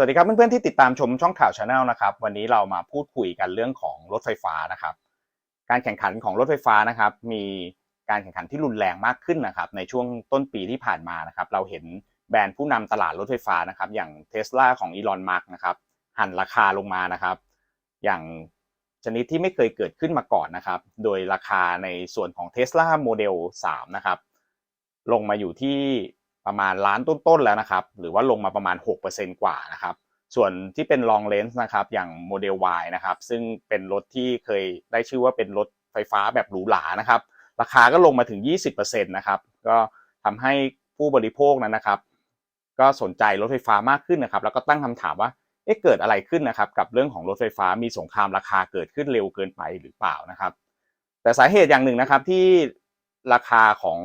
สวัสดีครับเพื่อนๆที่ติดตามชมช่องข่าวชาแนลนะครับวันนี้เรามาพูดคุยกันเรื่องของรถไฟฟ้านะครับ การแข่งขันของรถไฟฟ้านะครับ มีการแข่งขันที่รุนแรงมากขึ้นนะครับ ในช่วงต้นปีที่ผ่านมานะครับ เราเห็นแบรนด์ผู้นำตลาดรถไฟฟ้านะครับ อย่างเทสลาของอีลอนมัสก์นะครับหันราคาลงมานะครับ อย่างชนิดที่ไม่เคยเกิดขึ้นมาก่อนนะครับ โดยราคาในส่วนของ Tesla Model 3 นะครับ ลงมาอยู่ที่ ประมาณล้านต้นๆแล้วนะครับ หรือว่าลงมาประมาณ 6%กว่านะครับ ส่วนที่เป็น long range นะครับ อย่าง Model Y นะครับ ซึ่งเป็นรถที่เคยได้ชื่อว่าเป็นรถไฟฟ้าแบบหรูหรานะครับ ราคาก็ลงมาถึง 20%นะครับ ก็ทำให้ผู้บริโภคนั้นนะครับ ก็สนใจรถไฟฟ้ามากขึ้นนะครับ แล้วก็ตั้งคำถามว่าเอ๊ะเกิดอะไรขึ้นนะครับกับเรื่องของรถไฟฟ้ามีสงครามราคาเกิดขึ้นเร็วเกินไปหรือเปล่านะครับ แต่สาเหตุอย่างหนึ่งนะครับที่ราคาของ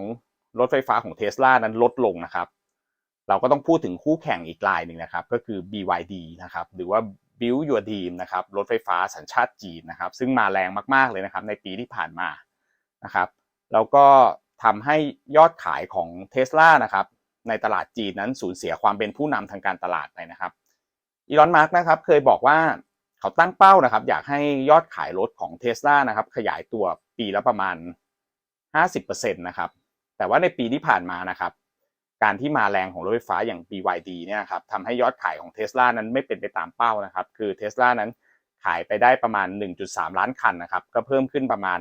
รถไฟฟ้าของเทสลานั้นลดลงนะครับ เราก็ต้องพูดถึงคู่แข่งอีกรายหนึ่งนะครับ ก็คือ BYD นะครับ หรือว่า Build Your Dream นะครับ รถไฟฟ้าสัญชาติจีนนะครับ ซึ่งมาแรงมาก ๆ เลยนะครับ ในปีที่ผ่านมานะครับ แล้วก็ทำให้ยอดขายของเทสลานะครับ ในตลาดจีนนั้นสูญเสียความเป็นผู้นำทางการตลาดไปนะครับ อีลอน มาร์กนะครับ เคยบอกว่าเขาตั้งเป้านะครับ อยากให้ยอดขายรถของเทสลานะครับ ขยายตัวปีละประมาณ 50%นะครับ แต่ว่าในปีที่ผ่านมานะครับการที่มาแรงของรถไฟฟ้าอย่าง BYD เนี่ยครับทำให้ยอดขายของเทสลานั้นไม่เป็นไปตามเป้านะครับ คือเทสลานั้นขายไปได้ประมาณ 1.3 ล้านคันนะครับ ก็เพิ่มขึ้นประมาณ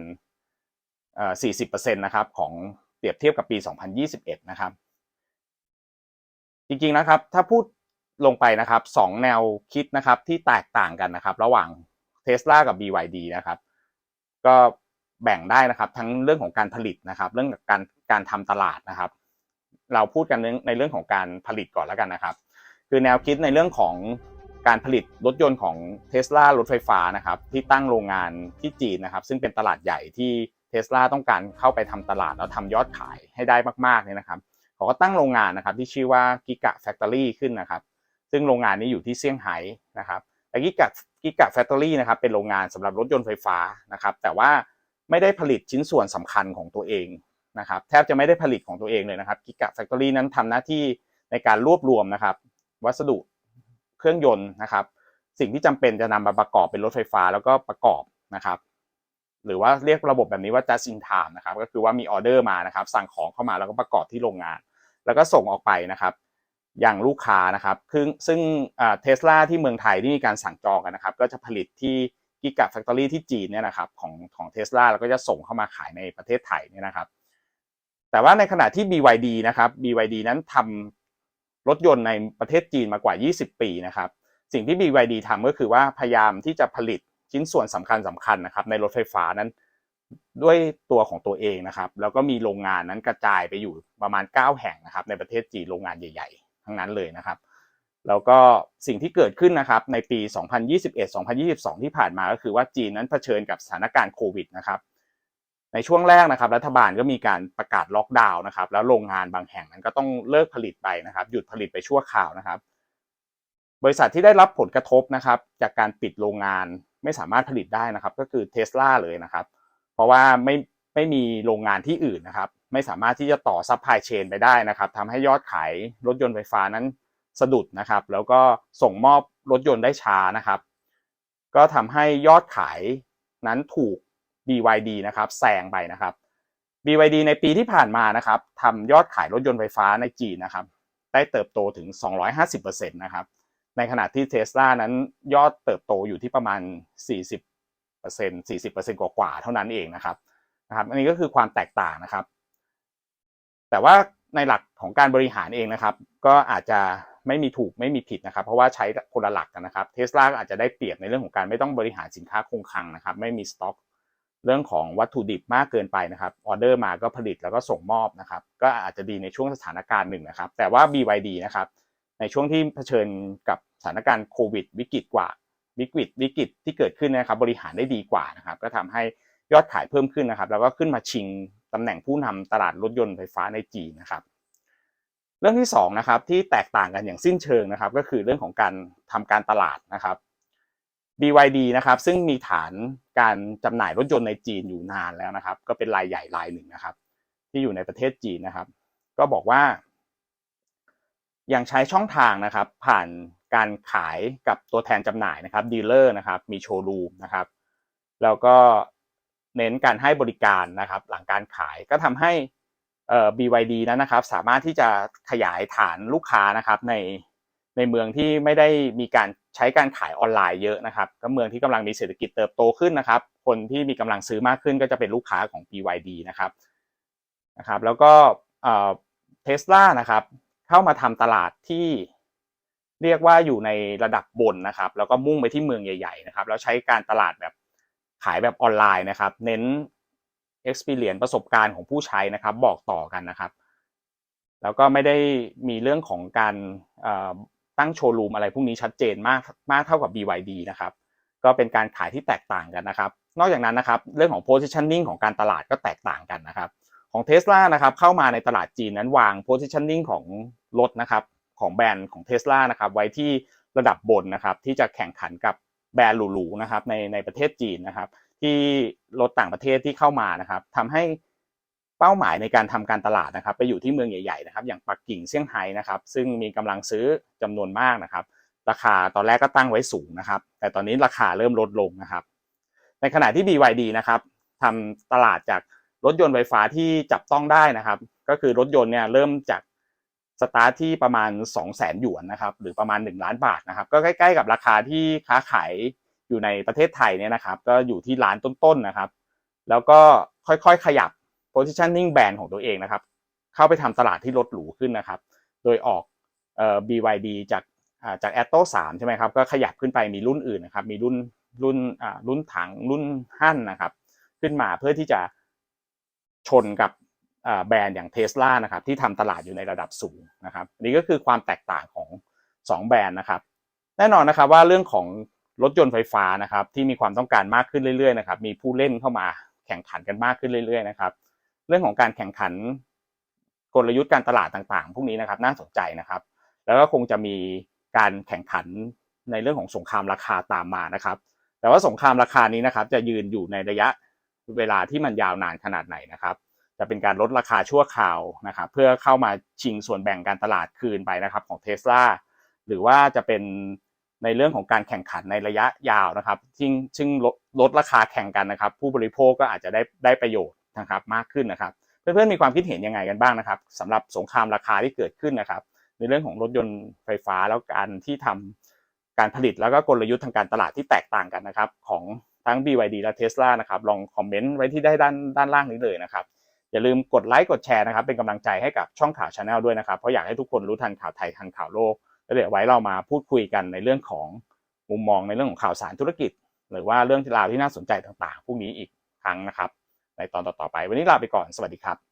40%นะครับของเปรียบเทียบกับปี 2021 นะครับ จริงๆนะครับ ถ้าพูดลงไปนะครับสองแนวคิดนะครับที่แตกต่างกันนะครับ ระหว่าง Tesla กับ BYD นะครับ ก็ แบ่งได้นะครับ ทั้งเรื่องของการผลิตนะครับ เรื่องการการทำตลาดนะครับ เราพูดกันในเรื่องของการผลิตก่อนแล้วกันนะครับ คือแนวคิดในเรื่องของการผลิตรถยนต์ของ Tesla รถไฟฟ้านะครับ ที่ตั้งโรงงานที่จีนนะครับ ซึ่งเป็นตลาดใหญ่ที่ Tesla ต้องการเข้าไปทำตลาดแล้วทำยอดขายให้ได้มากๆเนี่ยนะครับเขาก็ตั้งโรงงานนะครับ ที่ชื่อว่า Giga Factory ขึ้นนะครับ ซึ่งโรงงานนี้อยู่ที่เซี่ยงไฮ้นะครับแต่กิกะกิกะแฟคทอรี่นะครับเป็นโรงงานสำหรับรถยนต์ไฟฟ้านะครับ แต่ว่า ไม่ได้ผลิตชิ้นส่วนสำคัญของตัวเองนะครับแทบจะไม่ได้ผลิตของตัวเองเลยนะครับกิกะแฟคทอรี่นั้นทำหน้าที่ในการรวบรวมนะครับ วัสดุเครื่องยนต์นะครับ สิ่งที่จำเป็นจะนำมาประกอบเป็นรถไฟฟ้าแล้วก็ประกอบนะครับ หรือว่าเรียกระบบแบบนี้ว่า just in time นะครับ ก็คือว่ามีออเดอร์มานะครับ สั่งของเข้ามาแล้วก็ประกอบที่โรงงาน แล้วก็ส่งออกไปนะครับอย่างลูกค้านะครับคือซึ่งเทสลาที่เมืองไทยที่มีการสั่งจองกันนะครับ ก็จะผลิตที่ กิกะแฟคทอรี่ที่จีนเนี่ยนะครับของของเทสลาแล้วก็จะส่งเข้ามาขายในประเทศไทยเนี่ยนะครับ แต่ว่าในขณะที่ BYD นะครับ BYD นั้นทำรถยนต์ในประเทศจีนมากว่า 20 ปีนะครับ สิ่งที่ BYD ทำก็คือว่าพยายามที่จะผลิตชิ้นส่วนสำคัญสำคัญนะครับ ในรถไฟฟ้านั้นด้วยตัวของตัวเองนะครับ แล้วก็มีโรงงานนั้นกระจายไปอยู่ประมาณ 9 แห่งนะครับ ในประเทศจีนโรงงานใหญ่ ๆ ทั้งนั้นเลยนะครับ แล้วก็สิ่งที่เกิดขึ้นนะครับในปี 2021-2022 ที่ผ่านมาก็คือว่าจีนนั้นเผชิญกับสถานการณ์โควิดนะครับในช่วงแรกนะครับรัฐบาลก็มีการประกาศล็อกดาวน์นะครับแล้วโรงงานบางแห่งนั้นก็ต้องเลิกผลิตไปนะครับ หยุดผลิตไปชั่วคราวนะครับ บริษัทที่ได้รับผลกระทบนะครับ จากการปิดโรงงานไม่สามารถผลิตได้นะครับ ก็คือเทสลาเลยนะครับ เพราะว่าไม่ไม่มีโรงงานที่อื่นนะครับ ไม่สามารถที่จะต่อซัพพลายเชนไปได้นะครับทำให้ยอดขายรถยนต์ไฟฟ้านั้น สะดุดนะครับ แล้วก็ส่งมอบรถยนต์ได้ช้านะครับ ก็ทำให้ยอดขายนั้นถูก BYD นะครับแซงไปนะครับ BYD ในปีที่ผ่านมานะครับทำยอดขายรถยนต์ไฟฟ้าในจีนนะครับ ได้เติบโตถึง 250%นะครับ ในขณะที่เทสลานั้นยอดเติบโตอยู่ที่ประมาณ 40% 40%กว่าๆเท่านั้นเองนะครับนะครับ อันนี้ก็คือความแตกต่างนะครับ แต่ว่าในหลักของการบริหารเองนะครับ ก็อาจจะ ไม่มีถูกไม่มีผิดนะครับเพราะว่าใช้คนละหลักกันนะครับเทสลาอาจจะได้เปรียบในเรื่องของการไม่ต้องบริหารสินค้าคงคลังนะครับไม่มีสต็อกเรื่องของวัตถุดิบมากเกินไปนะครับออเดอร์มาก็ผลิตแล้วก็ส่งมอบนะครับก็อาจจะดีในช่วงสถานการณ์หนึ่งนะครับ แต่ว่า BYD นะครับในช่วงที่เผชิญกับสถานการณ์โควิด วิกฤตกว่าวิกฤตวิกฤตที่เกิดขึ้นนะครับบริหารได้ดีกว่านะครับก็ทำให้ยอดขายเพิ่มขึ้นนะครับ แล้วก็ขึ้นมาชิงตำแหน่งผู้นำตลาดรถยนต์ไฟฟ้าในจีนนะครับ เรื่องที่2นะครับที่แตกต่างกันอย่างสิ้นเชิงนะครับ ก็คือเรื่องของการทำการตลาดนะครับ BYD นะครับซึ่งมีฐานการจำหน่ายรถยนต์ในจีนอยู่นานแล้วนะครับ ก็เป็นรายใหญ่รายหนึ่งนะครับ ที่อยู่ในประเทศจีนนะครับ ก็บอกว่า ยังใช้ช่องทางนะครับ ผ่านการขายกับตัวแทนจำหน่ายนะครับดีลเลอร์นะครับมีโชว์รูมนะครับ แล้วก็เน้นการให้บริการนะครับ หลังการขายก็ทำให้ เอ่อ BYD นั้นนะครับ สามารถที่จะขยายฐานลูกค้านะครับในในเมืองที่ไม่ได้มีการใช้การขายออนไลน์เยอะนะครับก็เมืองที่กำลังมีเศรษฐกิจเติบโตขึ้นนะครับ คนที่มีกำลังซื้อมากขึ้นก็จะเป็นลูกค้าของ BYD นะครับนะครับ แล้วก็เทสลานะครับเข้ามาทำตลาดที่เรียกว่าอยู่ในระดับบนนะครับ แล้วก็มุ่งไปที่เมืองใหญ่ ๆ นะครับ แล้วใช้การตลาดแบบขายแบบออนไลน์นะครับ เน้น experience ประสบการณ์ของผู้ใช้นะครับ บอกต่อกันนะครับ แล้วก็ไม่ได้มีเรื่องของการตั้งโชว์รูมอะไรพวกนี้ชัดเจนมากมากเท่ากับ BYD นะครับก็เป็นการขายที่แตกต่างกันนะครับ นอกจากนั้นนะครับ เรื่องของ positioning ของการตลาดก็แตกต่างกันนะครับ ของ Tesla นะครับเข้ามาในตลาดจีนนั้นวาง positioning ของรถนะครับของแบรนด์ของ Tesla นะครับไว้ที่ระดับบนนะครับที่จะแข่งขันกับแบรนด์หรูๆนะครับในในประเทศจีนนะครับ ที่รถต่างประเทศที่เข้ามานะครับทำให้เป้าหมายในการทำการตลาดนะครับ ไปอยู่ที่เมืองใหญ่ๆนะครับอย่างปักกิ่งเซี่ยงไฮ้นะครับ ซึ่งมีกำลังซื้อจำนวนมากนะครับ ราคาตอนแรกก็ตั้งไว้สูงนะครับ แต่ตอนนี้ราคาเริ่มลดลงนะครับ ในขณะที่ BYD นะครับทำตลาดจากรถยนต์ไฟฟ้าที่จับต้องได้นะครับ ก็คือรถยนต์เนี่ยเริ่มจากสตาร์ทที่ประมาณ 2 0 0 0 0 0หยวนนะครับหรือประมาณ 1 ล้านบาทนะครับ ก็ใกล้ๆกับราคาที่ค้าขาย อยู่ในประเทศไทยเนี่ยนะครับ ก็อยู่ที่ล้านต้นๆนะครับ แล้วก็ค่อยๆขยับ positioning band ของตัวเองนะครับ เข้าไปทำตลาดที่ลดหรูขึ้นนะครับ โดยออกเอ่อ BYD จากอ่าจาก a t t o 3ใช่ไหมครับ ก็ขยับขึ้นไปมีรุ่นอื่นนะครับ มีรุ่นรุ่นอ่ารุ่นถังรุ่นหั่นนะครับ ขึ้นมาเพื่อที่จะชนกับแบรนด์อย่างเท s l a นะครับที่ทำตลาดอยู่ในระดับสูงนะครับนี่ก็คือความแตกต่างของ 2 แบรนด์นะครับ แน่นอนนะครับว่าเรื่องของ รถยนต์ไฟฟ้านะครับที่มีความต้องการมากขึ้นเรื่อยๆนะครับมีผู้เล่นเข้ามาแข่งขันกันมากขึ้นเรื่อยๆนะครับเรื่องของการแข่งขันกลยุทธ์การตลาดต่างๆ พวกนี้นะครับน่าสนใจนะครับ แล้วก็คงจะมีการแข่งขันในเรื่องของสงครามราคาตามมานะครับ แต่ว่าสงครามราคานี้นะครับ จะยืนอยู่ในระยะเวลาที่มันยาวนานขนาดไหนนะครับ จะเป็นการลดราคาชั่วคราวนะครับ เพื่อเข้ามาชิงส่วนแบ่งการตลาดคืนไปนะครับของเท s l a หรือว่าจะเป็น ในเรื่องของการแข่งขันในระยะยาวนะครับซึ่งซึ่งลดราคาแข่งกันนะครับ ผู้บริโภคก็อาจจะได้ได้ประโยชน์นะครับมากขึ้นนะครับเพื่อนๆมีความคิดเห็นยังไงกันบ้างนะครับสำหรับสงครามราคาที่เกิดขึ้นนะครับ ในเรื่องของรถยนต์ไฟฟ้าแล้วการที่ทำการผลิตแล้วก็กลยุทธ์ทางการตลาดที่แตกต่างกันนะครับ ของทั้ง BYD และ Tesla นะครับลองคอมเมนต์ไว้ที่ได้ด้านด้านล่างนี้เลยนะครับอย่าลืมกดไลค์กดแชร์นะครับเป็นกำลังใจให้กับช่องข่าวชาแนลด้วยนะครับ เพราะอยากให้ทุกคนรู้ทันข่าวไทยทันข่าวโลก แล้วเดี๋ยวไว้เรามาพูดคุยกันในเรื่องของมุมมองในเรื่องของข่าวสารธุรกิจ หรือว่าเรื่องราวที่น่าสนใจต่างๆ พวกนี้อีกครั้งนะครับ ในตอนต่อๆไป วันนี้ลาไปก่อน สวัสดีครับ